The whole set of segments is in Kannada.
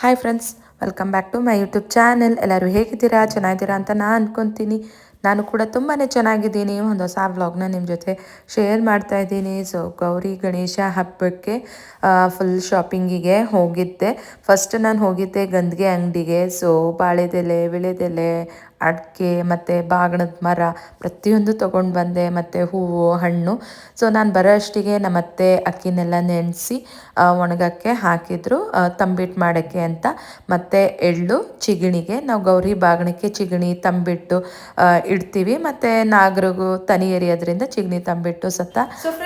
Hi friends welcome back to my YouTube channel ಎಲ್ಲರೂ ಹೇಗಿದ್ದೀರಾ? ಚೆನ್ನಾಗಿದ್ದೀರಾ ಅಂತ ನಾನು ಅಂದ್ಕೊತೀನಿ ನಾನು ಕೂಡ ತುಂಬಾ ಚೆನ್ನಾಗಿದ್ದೀನಿ. ಒಂದು ಹೊಸ ವ್ಲಾಗ್ನ ನಿಮ್ಮ ಜೊತೆ ಶೇರ್ ಮಾಡ್ತಾ ಇದ್ದೀನಿ. ಸೊ ಗೌರಿ ಗಣೇಶ ಹಬ್ಬಕ್ಕೆ ಫುಲ್ ಶಾಪಿಂಗಿಗೆ ಹೋಗಿದ್ದೆ. ಫಸ್ಟ್ ನಾನು ಹೋಗಿದ್ದೆ ಗಂದಿಗೆ ಅಂಗಡಿಗೆ. ಸೊ ಬಾಳೆದೆಲೆ ವಿಳೆದೆಲೆ ಅಡಿಕೆ ಮತ್ತು ಬಾಗಣದ ಮರ ಪ್ರತಿಯೊಂದು ತೊಗೊಂಡು ಬಂದೆ ಮತ್ತು ಹೂವು ಹಣ್ಣು. ಸೊ ನಾನು ಬರೋ ಅಷ್ಟಿಗೆ ನಮ್ಮತ್ತೆ ಅಕ್ಕಿನೆಲ್ಲ ನೆನೆಸಿ ಒಣಗಕ್ಕೆ ಹಾಕಿದ್ರು ತಂಬಿಟ್ಟು ಮಾಡೋಕ್ಕೆ ಅಂತ. ಮತ್ತು ಎಳ್ಳು ಚಿಗಣಿಗೆ ನಾವು ಗೌರಿ ಬಾಗಣಕ್ಕೆ ಚಿಗಣಿ ತಂಬಿಟ್ಟು ಇಡ್ತೀವಿ. ಮತ್ತು ನಾಗರಿಗೂ ತನಿ ಎರಿಯೋದ್ರಿಂದ ಚಿಗಣಿ ತಂಬಿಟ್ಟು ಸತ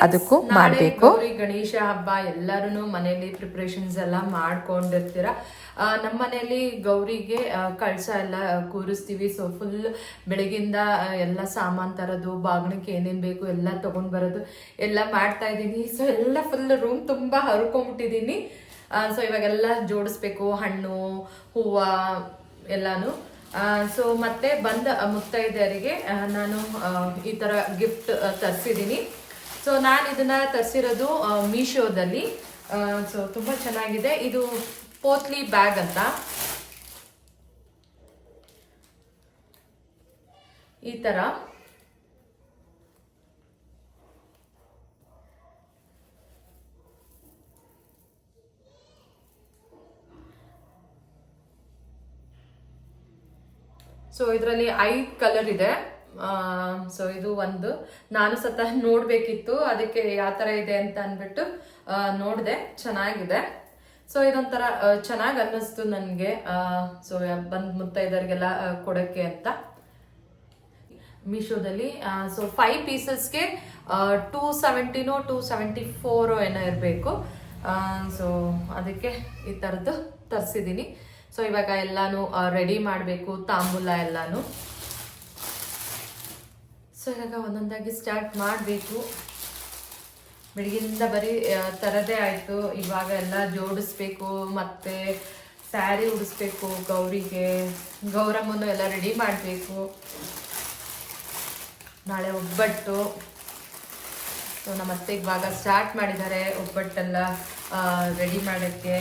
ಅದಕ್ಕೂ ಮಾಡಬೇಕು. ಗಣೇಶ ಹಬ್ಬ ಎಲ್ಲರೂ ಮನೆಯಲ್ಲಿ ಪ್ರಿಪ್ರೇಷನ್ಸ್ ಎಲ್ಲ ಮಾಡ್ಕೊಂಡಿರ್ತೀರ? ನಮ್ಮ ಮನೆಯಲ್ಲಿ ಗೌರಿಗೆ ಕಳಸ ಎಲ್ಲ ಕೂರಿಸ್ತೀವಿ. ಸೊ ಫುಲ್ ಬೆಳಗಿಂದ ಎಲ್ಲ ಸಾಮಾನು ತರೋದು ಬಾಗಣಕ್ಕೆ ಏನೇನು ಬೇಕು ಎಲ್ಲ ತೊಗೊಂಡು ಬರೋದು ಎಲ್ಲ ಮಾಡ್ತಾ ಇದ್ದೀನಿ. ಸೊ ಎಲ್ಲ ಫುಲ್ ರೂಮ್ ತುಂಬ ಹರ್ಕೊಂಬಿಟ್ಟಿದ್ದೀನಿ. ಸೊ ಇವಾಗೆಲ್ಲ ಜೋಡಿಸ್ಬೇಕು, ಹಣ್ಣು, ಹೂವ ಎಲ್ಲಾನು. ಸೊ ಮತ್ತೆ ಬಂದ ಮುತ್ತೈದೆಯರಿಗೆ ನಾನು ಈ ಥರ ಗಿಫ್ಟ್ ತರಿಸಿದ್ದೀನಿ. ಸೊ ನಾನು ಇದನ್ನು ತರಿಸಿರೋದು ಮೀಶೋದಲ್ಲಿ. ಸೊ ತುಂಬ ಚೆನ್ನಾಗಿದೆ. ಇದು ಪೋತ್ಲಿ ಬ್ಯಾಗ್ ಅಂತ. ಈ ತರ. ಸೊ ಇದರಲ್ಲಿ ಐದು ಕಲರ್ ಇದೆ. ಸೊ ಇದು ಒಂದು. ನಾನು ಸತ ನೋಡ್ಬೇಕಿತ್ತು. ಅದಕ್ಕೆ ಯಾವ ತರ ಇದೆ ಅಂತ ಅಂದ್ಬಿಟ್ಟು ನೋಡಿದೆ. ಚೆನ್ನಾಗಿದೆ. ಸೊ ಇದೊಂಥರ ಚೆನ್ನಾಗಿ ಅನ್ನಿಸ್ತು ನನಗೆ. ಸೊ ಬಂದು ಮುತ್ತೈದರಿಗೆಲ್ಲ ಕೊಡೋಕ್ಕೆ ಕೊಡಕ್ಕೆ ಅಂತ. ಮೀಶೋದಲ್ಲಿ ಸೊ ಫೈವ್ ಪೀಸಸ್ಗೆ ಟೂ ಸೆವೆಂಟಿನೋ ಟೂ ಸೆವೆಂಟಿ ಫೋರೋ ಏನೋ ಇರಬೇಕು. ಸೊ ಅದಕ್ಕೆ ಈ ಥರದ್ದು ತರಿಸಿದ್ದೀನಿ ಸೊ ಇವಾಗ ಎಲ್ಲಾನು ರೆಡಿ ಮಾಡಬೇಕು, ತಾಂಬೂಲ ಎಲ್ಲಾನು. ಸೊ ಇವಾಗ ಒಂದೊಂದಾಗಿ ಸ್ಟಾರ್ಟ್ ಮಾಡಬೇಕು. ಬೆಳಗಿಂದ ಬರೀ ತರದೇ ಆಯಿತು. ಇವಾಗ ಎಲ್ಲ ಜೋಡಿಸ್ಬೇಕು, ಮತ್ತೆ ಸ್ಯಾರಿ ಉಡಿಸ್ಬೇಕು, ಗೌರಿಗೆ, ಗೌರಮ್ಮನು ಎಲ್ಲ ರೆಡಿ ಮಾಡಬೇಕು. ನಾಳೆ ಒಬ್ಬಟ್ಟು. ಸೊ ನಮ್ಮ ಅತ್ತೆ ಇವಾಗ ಸ್ಟಾರ್ಟ್ ಮಾಡಿದ್ದಾರೆ ಒಬ್ಬಟ್ಟೆಲ್ಲ ರೆಡಿ ಮಾಡೋಕ್ಕೆ.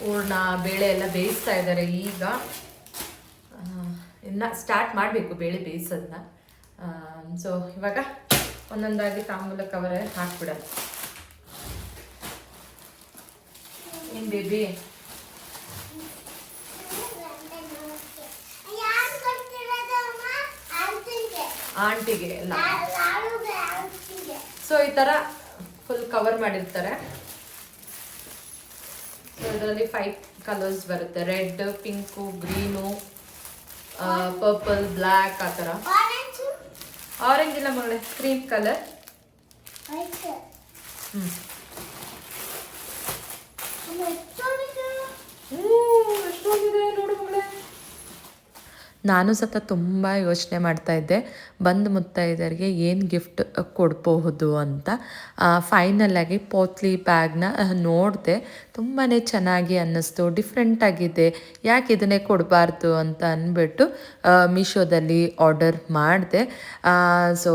ಹೂರ್ಣ, ಬೇಳೆ ಎಲ್ಲ ಬೇಯಿಸ್ತಾ ಇದ್ದಾರೆ ಈಗ. ಇನ್ನು ಸ್ಟಾರ್ಟ್ ಮಾಡಬೇಕು, ಬೇಳೆ ಬೇಯಿಸೋದನ್ನ. ಸೊ ಇವಾಗ ಒಂದೊಂದಾಗಿ ತಾಂಬೂಲ ಕವರ್ ಹಾಕ್ಬಿಡೋದು ಏನು ಬೇಬಿ ಆಂಟಿಗೆ. ಎಲ್ಲ. ಸೊ ಈ ಥರ ಫುಲ್ ಕವರ್ ಮಾಡಿರ್ತಾರೆ ಇದರಲ್ಲಿ ಫೈವ್ ಕಲರ್ಸ್ ಬರುತ್ತೆ red pink green purple black ಆ ಥರ ஆரஞ்சில் நம்மளோட க்ரீம் கலர் ம். ನಾನು ಸತ ತುಂಬ ಯೋಚನೆ ಮಾಡ್ತಾ ಇದ್ದೆ. ಬಂದು ಮುತ್ತೈದರಿಗೆ ಏನು ಗಿಫ್ಟ್ ಕೊಡಬಹುದು ಅಂತ. ಫೈನಲಾಗಿ ಪೋತ್ಲಿ ಬ್ಯಾಗ್ನ ನೋಡಿದೆ. ತುಂಬಾ ಚೆನ್ನಾಗಿ ಅನ್ನಿಸ್ತು ಡಿಫ್ರೆಂಟಾಗಿದೆ ಯಾಕೆ ಇದನ್ನೇ ಕೊಡಬಾರ್ದು ಅಂತ ಅಂದ್ಬಿಟ್ಟು ಮೀಶೋದಲ್ಲಿ ಆರ್ಡರ್ ಮಾಡಿದೆ. ಸೊ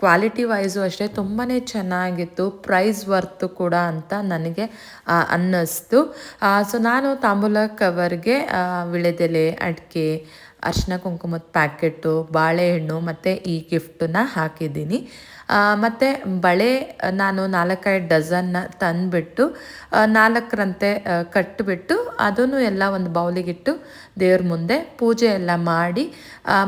ಕ್ವಾಲಿಟಿ ವೈಸು ಅಷ್ಟೇ ತುಂಬಾ ಚೆನ್ನಾಗಿತ್ತು ಪ್ರೈಸ್ ವರ್ತು ಕೂಡ ಅಂತ ನನಗೆ ಅನ್ನಿಸ್ತು. ಸೊ ನಾನು ತಾಂಬೂಲ ಕವರ್ಗೆ ವಿಳೆದೆಲೆ ಅಡಿಕೆ ಅರಿಶಿನ ಕುಂಕುಮದ ಪ್ಯಾಕೆಟು ಬಾಳೆಹಣ್ಣು ಮತ್ತು ಈ ಗಿಫ್ಟನ್ನ ಹಾಕಿದ್ದೀನಿ. ಮತ್ತು ಬಳೆ ನಾನು ನಾಲ್ಕೈದು ಡಜನ್ನ ತಂದುಬಿಟ್ಟು ನಾಲ್ಕರಂತೆ ಕಟ್ಟಿಬಿಟ್ಟು ಅದನ್ನು ಎಲ್ಲ ಒಂದು ಬೌಲಿಗಿಟ್ಟು ದೇವ್ರ ಮುಂದೆ ಪೂಜೆ ಎಲ್ಲ ಮಾಡಿ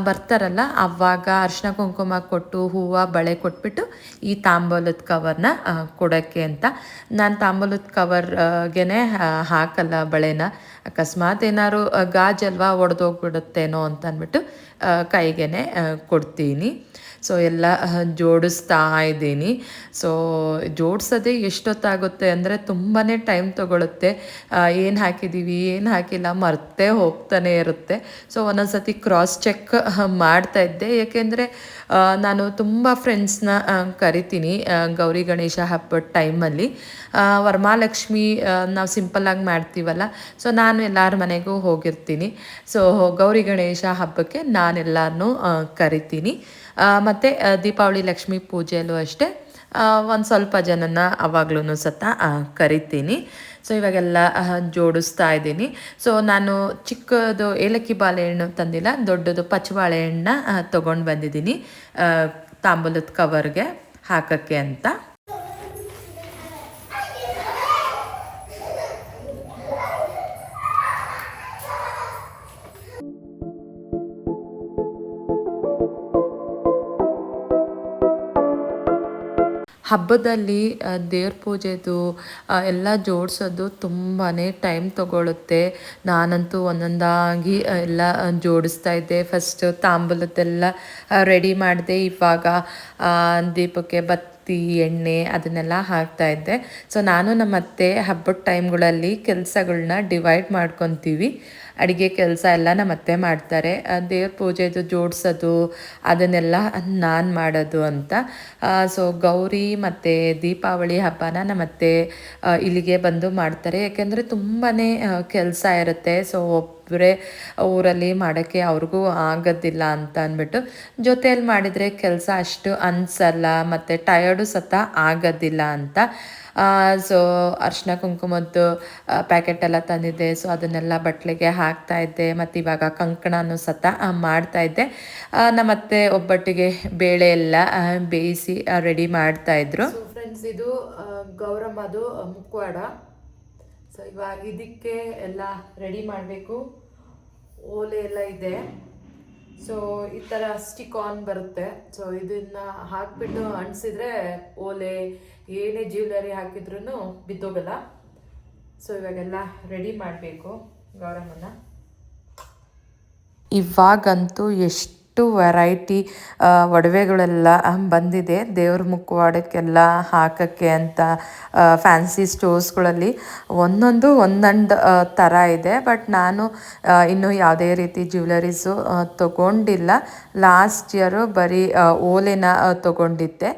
ಬರ್ತಾರಲ್ಲ, ಅವಾಗ ಅರ್ಶಿನ ಕುಂಕುಮ ಕೊಟ್ಟು ಹೂವು, ಬಳೆ ಕೊಟ್ಬಿಟ್ಟು ಈ ತಾಂಬೂಲದ ಕವರ್ನ ಕೊಡೋಕ್ಕೆ ಅಂತ. ನಾನು ತಾಂಬೂಲದ ಕವರ್ಗೆ ಹಾಕಲ್ಲ ಬಳೆನ. ಅಕಸ್ಮಾತ್ ಏನಾದ್ರು ಗಾಜಲ್ವಾ ಒಡೆದೋಗ್ಬಿಡುತ್ತೇನೋ ಅಂತ ಅಂದ್ಬಿಟ್ಟು ಕೈಗೆ ಕೊಡ್ತೀನಿ. ಸೊ ಎಲ್ಲ ಜೋಡಿಸ್ತಾ ಇದ್ದೀನಿ. ಸೊ, ಜೋಡಿಸೋದೇ ಎಷ್ಟೊತ್ತಾಗುತ್ತೆ ಅಂದರೆ ತುಂಬಾ ಟೈಮ್ ತೊಗೊಳುತ್ತೆ. ಏನು ಹಾಕಿದ್ದೀವಿ ಏನು ಹಾಕಿಲ್ಲ, ಮರ್ತೇ ಹೋಗ್ತಾನೆ ಇರುತ್ತೆ. ಸೊ ಒಂದೊಂದು ಸತಿ ಕ್ರಾಸ್ ಚೆಕ್ ಮಾಡ್ತಾ ಇದ್ದೆ. ಏಕೆಂದರೆ ನಾನು ತುಂಬ ಫ್ರೆಂಡ್ಸ್ನ ಕರಿತೀನಿ ಗೌರಿ ಗಣೇಶ ಹಬ್ಬದ ಟೈಮಲ್ಲಿ ವರಮಹಾಲಕ್ಷ್ಮಿ ನಾವು ಸಿಂಪಲ್ಲಾಗಿ ಮಾಡ್ತೀವಲ್ಲ ಸೊ ನಾನು ಎಲ್ಲರ ಮನೆಗೂ ಹೋಗಿರ್ತೀನಿ. ಸೊ ಗೌರಿ ಗಣೇಶ ಹಬ್ಬಕ್ಕೆ ನಾನೆಲ್ಲರನ್ನೂ ಕರಿತೀನಿ. ಮತ್ತು ದೀಪಾವಳಿ ಲಕ್ಷ್ಮೀ ಪೂಜೆಯಲ್ಲೂ ಅಷ್ಟೇ. ಒಂದು ಸ್ವಲ್ಪ ಜನನ ಅವಾಗ್ಲೂ ಸತ ಕರಿತೀನಿ. ಸೊ ಇವಾಗೆಲ್ಲ ಜೋಡಿಸ್ತಾ ಇದ್ದೀನಿ. ಸೊ ನಾನು ಚಿಕ್ಕದು ಏಲಕ್ಕಿ ಬಾಳೆಹಣ್ಣು ತಂದಿಲ್ಲ, ದೊಡ್ಡದು ಪಚ್ಚಬಾಳೆಹಣ್ಣ ತೊಗೊಂಡು ಬಂದಿದ್ದೀನಿ ತಾಂಬೂಲದ ಕವರ್ಗೆ ಹಾಕೋಕ್ಕೆ ಅಂತ. how ಹಬ್ಬದಲ್ಲಿ ದೇವ್ರ ಪೂಜೆದು ಎಲ್ಲ ಜೋಡಿಸೋದು ತುಂಬಾ ಟೈಮ್ ತಗೊಳುತ್ತೆ. ನಾನಂತೂ ಒಂದೊಂದಾಗಿ ಎಲ್ಲ ಜೋಡಿಸ್ತಾ ಇದ್ದೆ. ಫಸ್ಟು ತಾಂಬೂಲದ್ದೆಲ್ಲ ರೆಡಿ ಮಾಡಿದೆ. ಇವಾಗ ದೀಪಕ್ಕೆ ಬತ್ತಿ, ಎಣ್ಣೆ ಅದನ್ನೆಲ್ಲ ಹಾಕ್ತಾ ಇದ್ದೆ. ಸೊ ನಾನು ನಮ್ಮ ಅತ್ತೆ ಹಬ್ಬದ ಟೈಮ್ಗಳಲ್ಲಿ ಕೆಲಸಗಳನ್ನ ಡಿವೈಡ್ ಮಾಡ್ಕೊತೀವಿ. ಅಡುಗೆ ಕೆಲಸ ಎಲ್ಲ ನಮ್ಮ ಅತ್ತೆ ಮಾಡ್ತಾರೆ. ದೇವ್ರ ಪೂಜೆದು ಜೋಡಿಸೋದು, ಅದನ್ನೆಲ್ಲ ನಾನು ಮಾಡೋದು ಅಂತ. ಸೊ ಗೌರಿ ಮತ್ತು ದೀಪಾವಳಿ ಹಬ್ಬನ ಮತ್ತೆ ಇಲ್ಲಿಗೆ ಬಂದು ಮಾಡ್ತಾರೆ. ಯಾಕೆಂದರೆ ತುಂಬಾ ಕೆಲಸ ಇರುತ್ತೆ. ಸೊ ಒಬ್ಬರೇ ಊರಲ್ಲಿ ಮಾಡೋಕ್ಕೆ ಅವ್ರಿಗೂ ಆಗೋದಿಲ್ಲ ಅಂತ ಅಂದ್ಬಿಟ್ಟು ಜೊತೆಯಲ್ಲಿ ಮಾಡಿದರೆ ಕೆಲಸ ಅಷ್ಟು ಅನಿಸಲ್ಲ ಮತ್ತು ಟಯರ್ಡು ಸತ ಆಗೋದಿಲ್ಲ ಅಂತ. ಸೊ ಅರ್ಶಿನ ಕುಂಕುಮದ್ದು ಪ್ಯಾಕೆಟ್ ಎಲ್ಲ ತಂದಿದ್ದೆ. ಸೊ ಅದನ್ನೆಲ್ಲ ಬಟ್ಲಿಗೆ ಹಾಕ್ತಾ ಇದ್ದೆ. ಮತ್ತು ಇವಾಗ ಕಂಕಣನೂ ಸತ ಮಾಡ್ತಾ ಇದ್ದೆ. ನಮ್ಮ ಮತ್ತೆ ಒಬ್ಬಟ್ಟಿಗೆ ಬೇಳೆ ಎಲ್ಲ ಬೇಯಿಸಿ ರೆಡಿ ಮಾಡ್ತಾ ಇದ್ರು. ಫ್ರೆಂಡ್ಸ್ ಇದು ಗೌರಮ್ಮದು ಮುಕ್ವಾಡ ಸೊ ಇವಾಗ ಇದಕ್ಕೆ ಎಲ್ಲ ರೆಡಿ ಮಾಡಬೇಕು. ಓಲೆ ಎಲ್ಲ ಇದೆ. ಸೊ ಈ ಥರ ಸ್ಟಿಕ್ ಆನ್ ಬರುತ್ತೆ. ಸೊ ಇದನ್ನ ಹಾಕ್ಬಿಟ್ಟು ಅಂಟಿಸಿದ್ರೆ ಓಲೆ, ಏನೇ ಜ್ಯುವೆಲರಿ ಹಾಕಿದ್ರೂ ಬಿದ್ದೋಗಲ್ಲ. ಸೊ ಇವಾಗೆಲ್ಲ ರೆಡಿ ಮಾಡಬೇಕು ಗೌರಮ್ಮನ ಇವಾಗಂತೂ ಎಷ್ಟು ವೆರೈಟಿ ಒಡವೆಗಳೆಲ್ಲ ಬಂದಿದೆ. ದೇವ್ರ ಮುಖವಾಡಕ್ಕೆಲ್ಲ ಹಾಕೋಕ್ಕೆ ಅಂತ ಫ್ಯಾನ್ಸಿ ಸ್ಟೋರ್ಸ್ಗಳಲ್ಲಿ ಒಂದೊಂದು ಒಂದೊಂದು ಥರ ಇದೆ. ಬಟ್ ನಾನು ಇನ್ನೂ ಯಾವುದೇ ರೀತಿ ಜ್ಯುವೆಲರೀಸು ತಗೊಂಡಿಲ್ಲ. ಲಾಸ್ಟ್ ಇಯರು ಬರೀ ಓಲೆನ ತಗೊಂಡಿದ್ದೆ.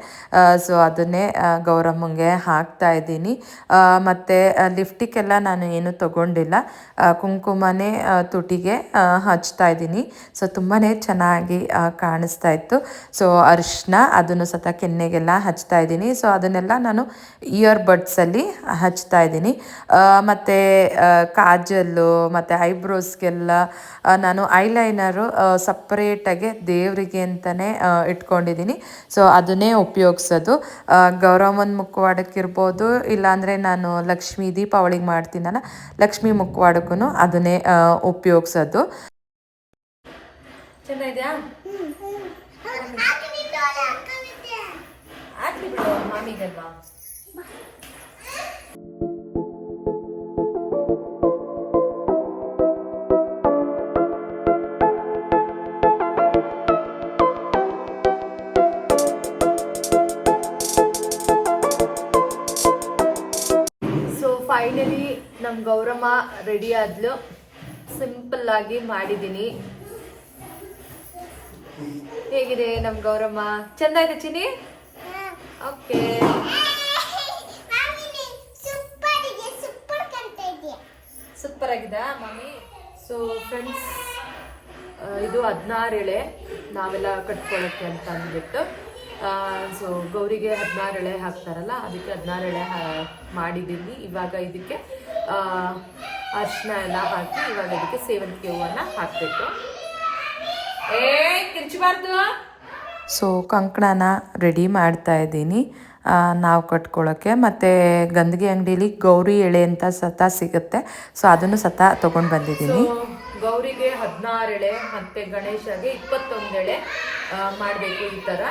ಸೊ ಅದನ್ನೇ ಗೌರಮ್ಮಂಗೆ ಹಾಕ್ತಾ ಇದ್ದೀನಿ. ಮತ್ತು ಲಿಫ್ಟಿಗೆಲ್ಲ ನಾನು ಏನು ತಗೊಂಡಿಲ್ಲ. ಕುಂಕುಮನೇ ತುಟಿಗೆ ಹಚ್ತಾ ಇದ್ದೀನಿ. ಸೊ ತುಂಬಾ ಚೆನ್ನಾಗಿ ಆ, ಕಾಣಿಸ್ತಾ ಇತ್ತು. ಸೊ ಅರಿಶಿನ ಅದನ್ನು ಸತ ಕೆನ್ನೆಗೆಲ್ಲ ಹಚ್ತಾ ಇದ್ದೀನಿ. ಸೊ ಅದನ್ನೆಲ್ಲ ನಾನು ಇಯರ್ ಬಡ್ಸಲ್ಲಿ ಹಚ್ತಾ ಇದ್ದೀನಿ. ಮತ್ತು ಕಾಜಲ್ಲು ಮತ್ತು ಐಬ್ರೋಸ್ಗೆಲ್ಲ ನಾನು ಐಲೈನರು ಸಪ್ರೇಟಾಗಿ ದೇವರಿಗೆ ಅಂತಲೇ ಇಟ್ಕೊಂಡಿದ್ದೀನಿ. ಸೊ ಅದನ್ನೇ ಉಪಯೋಗಿಸೋದು. ಗೌರವನ ಮುಖವಾಡಕ್ಕಿರ್ಬೋದು ಇಲ್ಲಾಂದರೆ ನಾನು ಲಕ್ಷ್ಮೀ ದೀಪಾವಳಿಗೆ ಮಾಡ್ತೀನಲ್ಲ ಲಕ್ಷ್ಮೀ ಮುಖವಾಡಕ್ಕೂ ಅದನ್ನೇ ಉಪಯೋಗಿಸೋದು. ಚೆನ್ನಾಗಿದೆಯಾ. ಹಾಕ್ಲಿ ಬಿಡು ಮಾಮಿಗಲ್ವಾ? ಸೊ ಫೈನಲಿ ನಮ್ಮ ಗೌರಮ್ಮ ರೆಡಿ ಆದ್ಲು. ಸಿಂಪಲ್ ಆಗಿ ಮಾಡಿದ್ದೀನಿ ಹೇಗಿದೆ ನಮ್ ಗೌರಮ್ಮ? ಚಂದ ಇದೆ ಚಿನಿ ಓಕೆ ಸೂಪರ್ ಆಗಿದ ಮಮ್ಮಿ ಸೊ ಫ್ರೆಂಡ್ಸ್ ಇದು ಹದಿನಾರು ಎಳೆ ನಾವೆಲ್ಲ ಕಟ್ಕೊಳ್ಳೋಕ್ಕೆ ಅಂತ ಅಂದ್ಬಿಟ್ಟು ಸೊ ಗೌರಿಗೆ ಹದಿನಾರು ಎಳೆ ಹಾಕ್ತಾರಲ್ಲ ಅದಕ್ಕೆ ಹದಿನಾರು ಎಳೆ ಮಾಡಿದ್ದೀನಿ. ಇವಾಗ ಇದಕ್ಕೆ ಅರ್ಶಿನ ಎಲ್ಲ ಹಾಕಿ ಇವಾಗ ಇದಕ್ಕೆ ಸೇವಂತಿಗೆ ಹೂವನ್ನು ಹಾಕಬೇಕು. ಸೊ ಕಂಕಣನ ರೆಡಿ ಮಾಡ್ತಾ ಇದ್ದೀನಿ. ನಾವು ಕಟ್ಕೊಳ್ಳೋಕ್ಕೆ ಮತ್ತು ಗಂದಗಿ ಅಂಗಡೀಲಿ ಗೌರಿ ಎಳೆ ಅಂತ ಸತ ಸಿಗುತ್ತೆ. ಸೊ ಅದನ್ನು ಸತ ತೊಗೊಂಡು ಬಂದಿದ್ದೀನಿ. ಗೌರಿಗೆ ಹದಿನಾರು ಎಳೆ ಮತ್ತು ಗಣೇಶಗೆ ಇಪ್ಪತ್ತೊಂದು ಎಳೆ ಮಾಡಬೇಕು ಈ ಥರ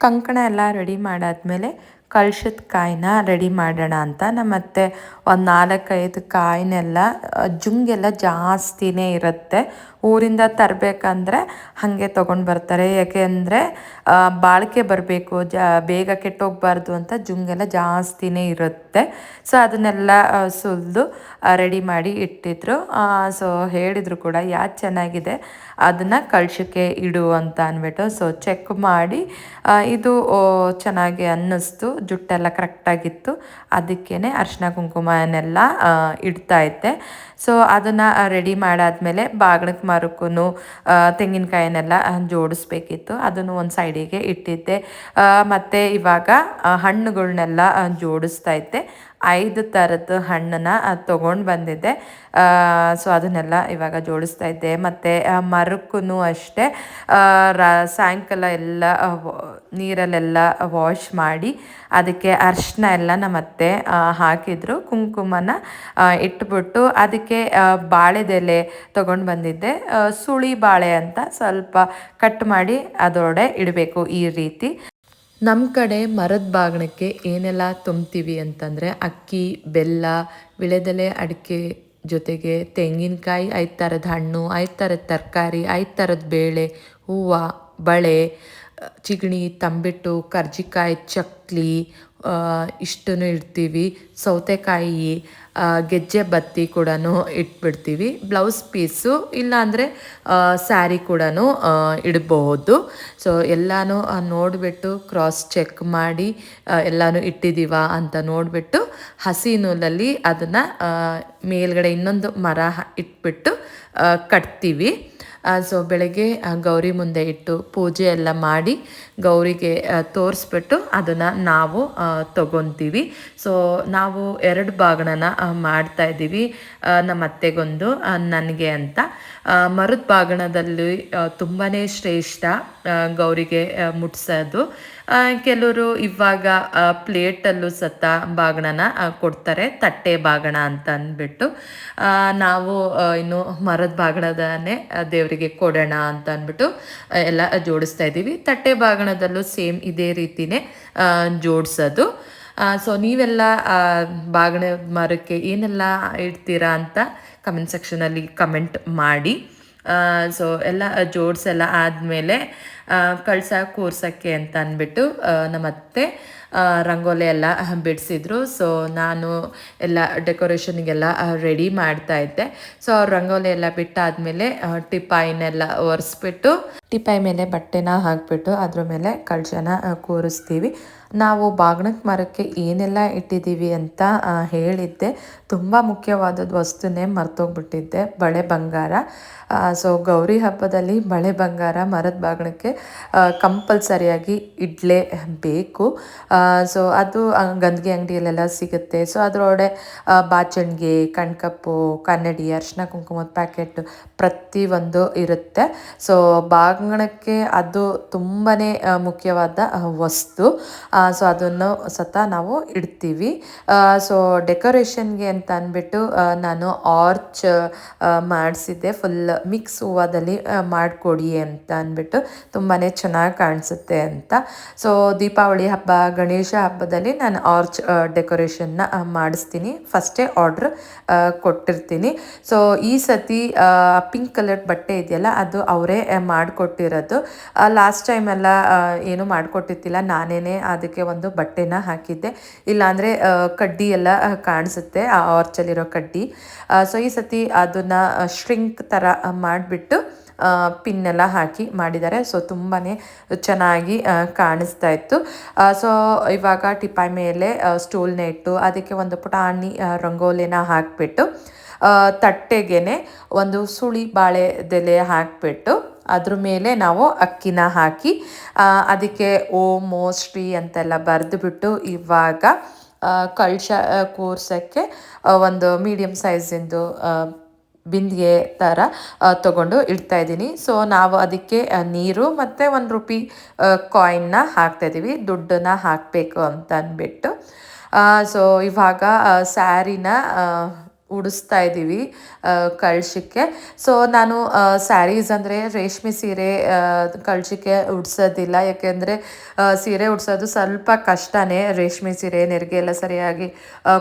ಕಂಕಣ ಎಲ್ಲ ರೆಡಿ ಮಾಡಾದ್ಮೇಲೆ ಕಳ್ಶದ ಕಾಯಿನ ರೆಡಿ ಮಾಡೋಣ ಅಂತ. ನಮ್ಮತ್ತೆ ಒಂದು ನಾಲ್ಕೈದು ಕಾಯಿನೆಲ್ಲ ಜುಂಗೆಲ್ಲ ಜಾಸ್ತಿನೇ ಇರುತ್ತೆ. ಊರಿಂದ ತರಬೇಕಂದ್ರೆ ಹಾಗೆ ತೊಗೊಂಡು ಬರ್ತಾರೆ. ಯಾಕೆಂದರೆ ಬಾಳಿಕೆ ಬರಬೇಕು, ಜಾ, ಬೇಗ ಕೆಟ್ಟೋಗ್ಬಾರ್ದು ಅಂತ ಜುಂಗೆಲ್ಲ ಜಾಸ್ತಿನೇ ಇರುತ್ತೆ. ಸೊ ಅದನ್ನೆಲ್ಲ ಸುಲಿದು ರೆಡಿ ಮಾಡಿ ಇಟ್ಟಿದ್ರು. ಸೊ ಹೇಳಿದರು ಕೂಡ ಯಾಕೆ ಚೆನ್ನಾಗಿದೆ, ಅದನ್ನು ಕಳ್ಶಕ್ಕೆ ಇಡು ಅಂತ ಅಂದ್ಬಿಟ್ಟು ಸೊ ಚೆಕ್ ಮಾಡಿ ಇದು ಚೆನ್ನಾಗಿ ಅನ್ನಿಸ್ತು. ಜುಟ್ಟೆಲ್ಲ ಕರೆಕ್ಟಾಗಿತ್ತು ಅದಕ್ಕೇ ಅರಿಶಿನ ಕುಂಕುಮನೆಲ್ಲ ಇಡ್ತಾ ಇದ್ದೆ. ಸೊ ಅದನ್ನು ರೆಡಿ ಮಾಡಾದಮೇಲೆ ಬಾಗಣಕ್ಕೆ ಮರಕ್ಕೂ ತೆಂಗಿನಕಾಯಿನೆಲ್ಲ ಜೋಡಿಸ್ಬೇಕಿತ್ತು. ಅದನ್ನು ಒಂದು ಸೈಡಿಗೆ ಇಟ್ಟಿದ್ದೆ. ಮತ್ತು ಇವಾಗ ಹಣ್ಣುಗಳನ್ನೆಲ್ಲ ಜೋಡಿಸ್ತಾ ಇದ್ದೆ. ಐದು ಥರದ ಹಣ್ಣನ್ನ ತೊಗೊಂಡು ಬಂದಿದ್ದೆ. ಸೊ ಅದನ್ನೆಲ್ಲ ಇವಾಗ ಜೋಡಿಸ್ತಾ ಇದ್ದೆ. ಮತ್ತು ಮರಕ್ಕೂ ಅಷ್ಟೇ. ರಾ, ಸಾಯಂಕಾಲ ಎಲ್ಲ ನೀರಲ್ಲೆಲ್ಲ ವಾಶ್ ಮಾಡಿ, ಅದಕ್ಕೆ ಅರ್ಶಿನ ಎಲ್ಲ ನಮ್ಮ ಅತ್ತೆ ಹಾಕಿದ್ರು. ಕುಂಕುಮನ ಇಟ್ಬಿಟ್ಟು, ಅದಕ್ಕೆ ಆ, ಬಾಳೆದೆಲೆ ತೊಗೊಂಡು ಬಂದಿದ್ದೆ. ಸುಳಿ ಬಾಳೆ ಅಂತ ಸ್ವಲ್ಪ ಕಟ್ ಮಾಡಿ ಅದರೊಡೆ ಇಡಬೇಕು ಈ ರೀತಿ. ನಮ್ಮ ಕಡೆ ಮರದ ಬಾಗಣಕ್ಕೆ ಏನೆಲ್ಲ ತುಂಬ್ತೀವಿ ಅಂತಂದರೆ ಅಕ್ಕಿ ಬೆಲ್ಲ ವಿಳೆದೆಲೆ ಅಡಿಕೆ ಜೊತೆಗೆ ತೆಂಗಿನಕಾಯಿ ಐದು ಥರದ ಹಣ್ಣು ಐದು ಥರದ ತರಕಾರಿ ಐದು ಥರದ ಬೇಳೆ ಹೂವು ಬಳೆ ಚಿಗಣಿ ತಂಬಿಟ್ಟು ಕರ್ಜಿಕಾಯಿ ಚಕ್ಲಿ ಇಷ್ಟನ್ನು ಇಡ್ತೀವಿ. ಸೌತೆಕಾಯಿ ಗೆಜ್ಜೆ ಬತ್ತಿ ಕೂಡ ಇಟ್ಬಿಡ್ತೀವಿ. ಬ್ಲೌಸ್ ಪೀಸು, ಇಲ್ಲಾಂದರೆ ಸ್ಯಾರಿ ಕೂಡ ಇಡಬಹುದು. ಸೊ ಎಲ್ಲನೂ ನೋಡಿಬಿಟ್ಟು ಕ್ರಾಸ್ ಚೆಕ್ ಮಾಡಿ ಎಲ್ಲನೂ ಇಟ್ಟಿದ್ದೀವ ಅಂತ ನೋಡಿಬಿಟ್ಟು ಹಸಿ ನೂಲಲ್ಲಿ ಅದನ್ನು ಮೇಲ್ಗಡೆ ಇನ್ನೊಂದು ಮರ ಇಟ್ಬಿಟ್ಟು ಕಟ್ತೀವಿ. ಸೊ ಬೆಳಗ್ಗೆ ಗೌರಿ ಮುಂದೆ ಇಟ್ಟು ಪೂಜೆ ಎಲ್ಲ ಮಾಡಿ ಗೌರಿಗೆ ತೋರಿಸ್ಬಿಟ್ಟು ಅದನ್ನು ನಾವು ತಗೊತೀವಿ. ಸೊ ನಾವು ಎರಡು ಬಾಗಣನ ಮಾಡ್ತಾ ಇದ್ದೀವಿ. ನಮ್ಮ ಅತ್ತೆಗೊಂದು ನನಗೆ ಅಂತ. ಮರದ ಬಾಗಣದಲ್ಲಿ ತುಂಬಾ ಶ್ರೇಷ್ಠ ಗೌರಿಗೆ ಮುಟ್ಸೋದು. ಕೆಲವರು ಇವಾಗ ಪ್ಲೇಟಲ್ಲೂ ಸತ ಬಾಗಣನ ಕೊಡ್ತಾರೆ, ತಟ್ಟೆ ಬಾಗಣ ಅಂತ ಅಂದ್ಬಿಟ್ಟು. ನಾವು ಇನ್ನು ಮರದ ಬಾಗಣದನ್ನೇ ದೇವರಿಗೆ ಕೊಡೋಣ ಅಂತ ಅಂದ್ಬಿಟ್ಟು ಎಲ್ಲ ಜೋಡಿಸ್ತಾ ಇದ್ದೀವಿ. ತಟ್ಟೆ ಬಾಗಣದಲ್ಲೂ ಸೇಮ್ ಇದೇ ರೀತಿನೇ ಜೋಡಿಸೋದು. ಸೊ ನೀವೆಲ್ಲ ಬಾಗಣ ಮರಕ್ಕೆ ಏನೆಲ್ಲ ಇಡ್ತೀರಾ ಅಂತ ಕಮೆಂಟ್ ಸೆಕ್ಷನಲ್ಲಿ ಕಮೆಂಟ್ ಮಾಡಿ. ಸೊ ಎಲ್ಲ ಜೋಡ್ಸೆಲ್ಲ ಆದಮೇಲೆ ಕಳ್ಸ ಕೂರ್ಸೋಕ್ಕೆ ಅಂತ ಅಂದ್ಬಿಟ್ಟು ನಮ್ಮತ್ತೆ ರಂಗೋಲಿ ಎಲ್ಲ ಬಿಡಿಸಿದ್ರು. ಸೊ ನಾನು ಎಲ್ಲ ಡೆಕೋರೇಷನ್ಗೆಲ್ಲ ರೆಡಿ ಮಾಡ್ತಾ ಇದ್ದೆ. ಸೊ ಅವ್ರು ರಂಗೋಲಿ ಎಲ್ಲ ಬಿಟ್ಟಾದಮೇಲೆ ಟಿಪಾಯಿನೆಲ್ಲ ಒರೆಸ್ಬಿಟ್ಟು ಟಿಪಾಯಿ ಮೇಲೆ ಬಟ್ಟೆನ ಹಾಕ್ಬಿಟ್ಟು, ಅದ್ರ ಮೇಲೆ ಕಳಶನ ಕೂರಿಸ್ತೀವಿ. ನಾವು ಬಾಗ್ಣಕ್ಕೆ ಮರಕ್ಕೆ ಏನೆಲ್ಲ ಇಟ್ಟಿದ್ದೀವಿ ಅಂತ ಹೇಳಿದ್ದೆ. ತುಂಬ ಮುಖ್ಯವಾದದ್ದು ವಸ್ತುನೇ ಮರ್ತೋಗ್ಬಿಟ್ಟಿದ್ದೆ, ಬಳೆ ಬಂಗಾರ. ಸೊ ಗೌರಿ ಹಬ್ಬದಲ್ಲಿ ಬಳೆ ಬಂಗಾರ ಮರದ ಬಾಗ್ಣಕ್ಕೆ ಕಂಪಲ್ಸರಿಯಾಗಿ ಇಡಲೇಬೇಕು ಸೊ ಅದು ಗಂದಿಗೆ ಅಂಗಡಿಯಲ್ಲೆಲ್ಲ ಸಿಗುತ್ತೆ. ಸೊ ಅದರೊಳಗೆ ಬಾಚಣಿಗೆ, ಕಣ್ಕಪ್ಪು, ಕನ್ನಡಿ, ಅರಿಶಿನ ಕುಂಕುಮದ ಪ್ಯಾಕೆಟ್ ಪ್ರತಿಯೊಂದು ಇರುತ್ತೆ. ಸೊ ಬಾಗಣಕ್ಕೆ ಅದು ತುಂಬಾ ಮುಖ್ಯವಾದ ವಸ್ತು. ಸೊ ಅದನ್ನು ಸತ ನಾವು ಇಡ್ತೀವಿ. ಸೊ ಡೆಕೋರೇಷನ್ಗೆ ಅಂತ ಅಂದ್ಬಿಟ್ಟು ನಾನು ಆರ್ಚ್ ಮಾಡಿಸಿದ್ದೆ. ಫುಲ್ ಮಿಕ್ಸ್ ಹೂವದಲ್ಲಿ ಮಾಡಿಕೊಡಿ ಅಂತ ಅಂದ್ಬಿಟ್ಟು ತುಂಬಾ ಚೆನ್ನಾಗಿ ಕಾಣಿಸುತ್ತೆ ಅಂತ. ಸೊ ದೀಪಾವಳಿ ಹಬ್ಬ, ಗಣೇಶ ಹಬ್ಬದಲ್ಲಿ ನಾನು ಆರ್ಚ್ ಡೆಕೋರೇಷನ್ನ ಮಾಡಿಸ್ತೀನಿ. ಫಸ್ಟೇ ಆರ್ಡ್ರ್ ಕೊಟ್ಟಿರ್ತೀನಿ. ಸೊ ಈ ಸತಿ ಪಿಂಕ್ ಕಲರ್ ಬಟ್ಟೆ ಇದೆಯಲ್ಲ, ಅದು ಅವರೇ ಮಾಡಿಕೊಟ್ಟಿರೋದು. ಲಾಸ್ಟ್ ಟೈಮೆಲ್ಲ ಏನು ಮಾಡಿಕೊಟ್ಟಿರ್ತಿಲ್ಲ ನಾನೇ ಅದಕ್ಕೆ ಒಂದು ಬಟ್ಟೆನ ಹಾಕಿದ್ದೆ. ಇಲ್ಲಾಂದರೆ ಕಡ್ಡಿ ಎಲ್ಲ ಕಾಣಿಸುತ್ತೆ, ಆ ಆರ್ಚಲ್ಲಿರೋ ಕಡ್ಡಿ. ಸೊ ಈ ಸತಿ ಅದನ್ನು ಶ್ರಿಂಕ್ ಥರ ಮಾಡಿಬಿಟ್ಟು ಎಲ್ಲ ಹಾಕಿ ಮಾಡಿದ್ದಾರೆ. ಸೊ ತುಂಬಾ ಚೆನ್ನಾಗಿ ಕಾಣಿಸ್ತಾ ಇತ್ತು. ಸೊ ಇವಾಗ ಟಿಪಾಯಿ ಮೇಲೆ ಸ್ಟೂಲ್ನ ಇಟ್ಟು ಅದಕ್ಕೆ ಒಂದು ಪುಟಾಣಿ ರಂಗೋಲಿನ ಹಾಕಿಬಿಟ್ಟು ತಟ್ಟೆಗೆನೆ ಒಂದು ಸುಳಿ ಬಾಳೆದೆಲೆ ಹಾಕಿಬಿಟ್ಟು ಅದ್ರ ಮೇಲೆ ನಾವು ಅಕ್ಕಿನ ಹಾಕಿ ಅದಕ್ಕೆ ಓ ಶ್ರೀ ಅಂತೆಲ್ಲ ಬರೆದುಬಿಟ್ಟು ಇವಾಗ ಕಳ್ಶ ಕೂರ್ಸೋಕ್ಕೆ ಒಂದು ಮೀಡಿಯಮ್ ಸೈಜಿಂದು ಬಿಂದಿಗೆ ಥರ ತೊಗೊಂಡು ತಗೊಂಡು ಇಡ್ತಾ ಇದ್ದೀನಿ. ಸೊ ನಾವು ಅದಕ್ಕೆ ನೀರು ಮತ್ತು ಒಂದು ರುಪಿ ಕಾಯಿನ್ನ ಹಾಕ್ತಾಯಿದ್ದೀವಿ ದುಡ್ಡನ್ನ ಹಾಕಬೇಕು ಅಂತ ಅಂದ್ಬಿಟ್ಟು ಸೊ ಇವಾಗ ಸ್ಯಾರಿನ ಉಡಿಸ್ತಾ ಇದ್ದೀವಿ ಕಳ್ಶಕ್ಕೆ. ಸೊ ನಾನು ಸ್ಯಾರೀಸ್ ಅಂದರೆ ರೇಷ್ಮೆ ಸೀರೆ ಕಳ್ಶಕ್ಕೆ ಉಡ್ಸೋದಿಲ್ಲ. ಯಾಕೆಂದರೆ ಸೀರೆ ಉಡ್ಸೋದು ಸ್ವಲ್ಪ ಕಷ್ಟನೇ ರೇಷ್ಮೆ ಸೀರೆ ನೆರಿಗೆ ಎಲ್ಲ ಸರಿಯಾಗಿ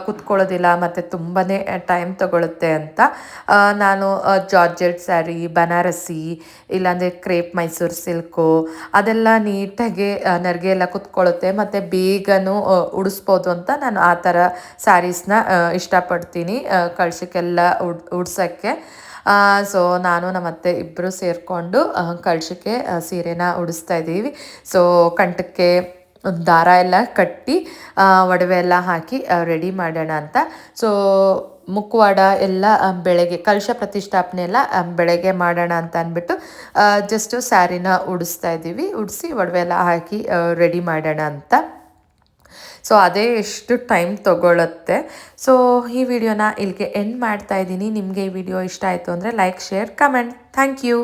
ಕುತ್ಕೊಳ್ಳೋದಿಲ್ಲ, ಮತ್ತು ತುಂಬಾ ಟೈಮ್ ತಗೊಳುತ್ತೆ ಅಂತ. ನಾನು ಜಾರ್ಜೆಟ್ ಸ್ಯಾರಿ ಬನಾರಸಿ, ಇಲ್ಲಾಂದರೆ ಕ್ರೇಪ್ ಮೈಸೂರು ಸಿಲ್ಕು, ಅದೆಲ್ಲ ನೀಟಾಗಿ ನೆರಿಗೆ ಎಲ್ಲ ಕುತ್ಕೊಳ್ಳುತ್ತೆ. ಮತ್ತು ಬೇಗನೂ ಉಡಿಸ್ಬೋದು ಅಂತ ನಾನು ಆ ಥರ ಸ್ಯಾರೀಸ್ನ ಇಷ್ಟಪಡ್ತೀನಿ. ಆ, ಕಳ್ಸಕ್ಕೆಲ್ಲ ಉಡ್ ಉಡ್ಸೋಕ್ಕೆ. ಸೊ ನಾನು ನಮ್ಮ ಅತ್ತೆ ಇಬ್ಬರು ಸೇರಿಕೊಂಡು ಕಳ್ಸಕ್ಕೆ ಸೀರೆನ ಉಡಿಸ್ತಾ ಇದ್ದೀವಿ. ಸೊ ಕಂಠಕ್ಕೆ ಒಂದು ದಾರ ಎಲ್ಲ ಕಟ್ಟಿ ಒಡವೆ ಎಲ್ಲ ಹಾಕಿ ರೆಡಿ ಮಾಡೋಣ ಅಂತ. ಸೊ ಮುಕ್ವಾಡ ಎಲ್ಲ ಬೆಳಗ್ಗೆ ಕಲಶ ಪ್ರತಿಷ್ಠಾಪನೆ ಎಲ್ಲ ಬೆಳಗ್ಗೆ ಮಾಡೋಣ ಅಂತ ಅಂದ್ಬಿಟ್ಟು ಜಸ್ಟು ಸ್ಯಾರಿನ ಉಡಿಸ್ತಾ ಇದ್ದೀವಿ. ಉಡಿಸಿ ಒಡವೆ ಎಲ್ಲ ಹಾಕಿ ರೆಡಿ ಮಾಡೋಣ ಅಂತ. ಸೊ ಅದೇ ಎಷ್ಟು ಟೈಮ್ ತೊಗೊಳುತ್ತೆ. ಸೊ ಈ ವಿಡಿಯೋನ ಇಲ್ಲಿಗೆ ಎಂಡ್ ಮಾಡ್ತಾ ಇದ್ದೀನಿ. ನಿಮಗೆ ಈ ವಿಡಿಯೋ ಇಷ್ಟ ಆಯಿತು ಅಂದರೆ like share comment thank you